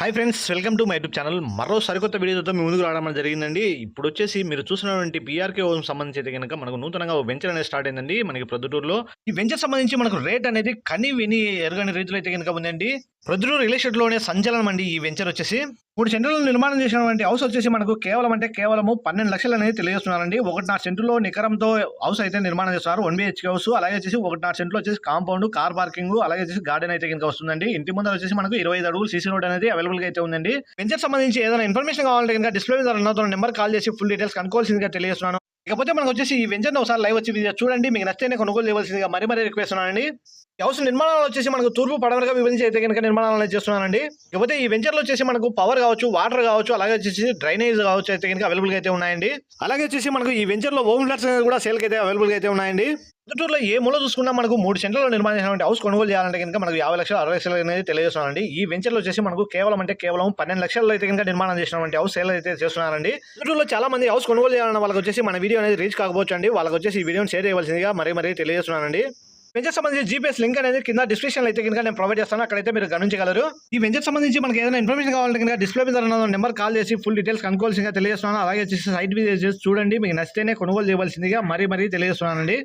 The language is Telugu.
Hi friends welcome to my YouTube channel మరో సరికొత్త వీడియోతో మీ ముందుకు రావడం జరిగిందండి. ఇప్పుడు వచ్చేసి మీరు చూసినటువంటి పీఆర్కే హోమ్ సంబంధించి అయితే కనుక మనకు నూతనంగా ఓ వెంచర్ అనేది స్టార్ట్ అయిందండి మనకి ప్రొద్దుటూరులో. ఈ వెంచర్ సంబంధించి మనకు రేట్ అనేది కని విని ఎరగని రీతిలో అయితే కనుక ఉందండి. ప్రొద్దురు రియల్ ఎస్టేట్లోనే సంచలనం అండి ఈ వెంచర్ వచ్చేసి. మూడు సెంటర్లు నిర్మాణం చేసినటువంటి హౌస్ వచ్చేసి మనకు కేవలం అంటే కేవలము పన్నెండు లక్షలు అనేది తెలియజేస్తున్నారండి. ఒకటిన్నర సెంటులో నికరంతో హౌస్ అయితే నిర్మాణం చేస్తున్నారు. వన్ బిహెచ్కే హౌస్ అలాగే వచ్చేసి ఒకటిన్నర సెంట్లో వచ్చేసి కాంపౌండ్ కార్ పార్కింగ్ అలాగే వచ్చేసి గార్డెన్ అయితే కనుక వస్తుందండి. ఇంటి ముందర వచ్చేసి మనకు ఇరవై ఐదు అడుగులు సీసీ రోడ్ అనేది అవైలబుల్ అయితే ఉందండి. వెంచర్ సంబంధించి ఏదైనా ఇన్ఫర్మేషన్ కావాలంటే కనుక డిస్ప్లే మీద నెంబర్ కాల్ చేసి ఫుల్ డీటెయిల్స్ కనుకోవాల్సిందిగా తెలియజేస్తున్నాను. ఇకపోతే మనకు వచ్చేసి ఈ వెంచర్ని ఒకసారి లైవ్ వచ్చి చూడండి. మీకు నచ్చితేనే కొనుగోలు చేయవలసిందిగా మరీ మరీ రిక్వెస్ట్ ఉన్నానండి వ్యవసాయ హౌస్ నిర్మాణాలు వచ్చేసి మనకు తూర్పు పడమరగా విభజించి అయితే కనుక నిర్మాణాలు చేస్తున్నానండి. ఇకపోతే ఈ వెంచర్లో వచ్చేసి మనకు పవర్ కావచ్చు వాటర్ కావచ్చు అలాగే వచ్చేసి డ్రైనేజ్ కావచ్చు అయితే కనుక అవైలబుల్ అయితే ఉన్నాయండి. అలాగే వచ్చేసి మనకు ఈ వెంచర్లో హోమ్ ఫ్లాట్స్ అనేది కూడా సేల్కి అయితే అవైలబుల్ అయితే ఉన్నాయండి. పొద్దుటూరులో ఏ మూల చూసుకున్నా మనకు మూడు సెంటర్లో నిర్మాణం హౌస్ కొనుగోలు చేయాలంటే కనుక మనకు యాభై లక్షలు అరవై లక్షలు అనేది తెలియజేస్తున్నానండి. ఈ వెంచర్లో వచ్చేసి మనకు కేవలం అంటే కేవలం పన్నెండు లక్షల్లో అయితే కనుక నిర్మాణం చేసినటువంటి హౌస్ సేల్ అయితే చేస్తున్నారండి పొద్దుటూరులో చాలా మంది హౌస్ కొనుగోలు చేయాలన్న వాళ్ళకి వచ్చేసి మన వీడియో అనేది రీచ్ కాకపోవచ్చు అండి. వాళ్ళకి వచ్చేసి ఈ వీడియోని షేర్ చేయవలసిందిగా మరీ మరీ తెలియజేస్తున్నానండి. వెంచర్ సంబంధించి జీపీఎస్ లింక్ అనేది కింద డిస్క్రిప్షన్ అయితే కనుక నేను ప్రొవైడ్ చేస్తాను. అక్కడైతే మీరు గమనించగలరు. ఈ వెంచర్ సంబంధించి మనకి ఏదైనా ఇన్ఫర్మేషన్ కావాలంటే కనుక డిస్ప్లే మీద నెంబర్ కాల్ చేసి ఫుల్ డీటెయిల్స్ కనుకోవాల్సిందిగా తెలియజేస్తున్నాను. అలాగే చేసి సైట్ విజిట్ చేసి చూడండి. మీకు నచ్చితేనే కొనుగోలు చేయవలసిందిగా మరీ మరీ తెలియజేస్తున్నానండి.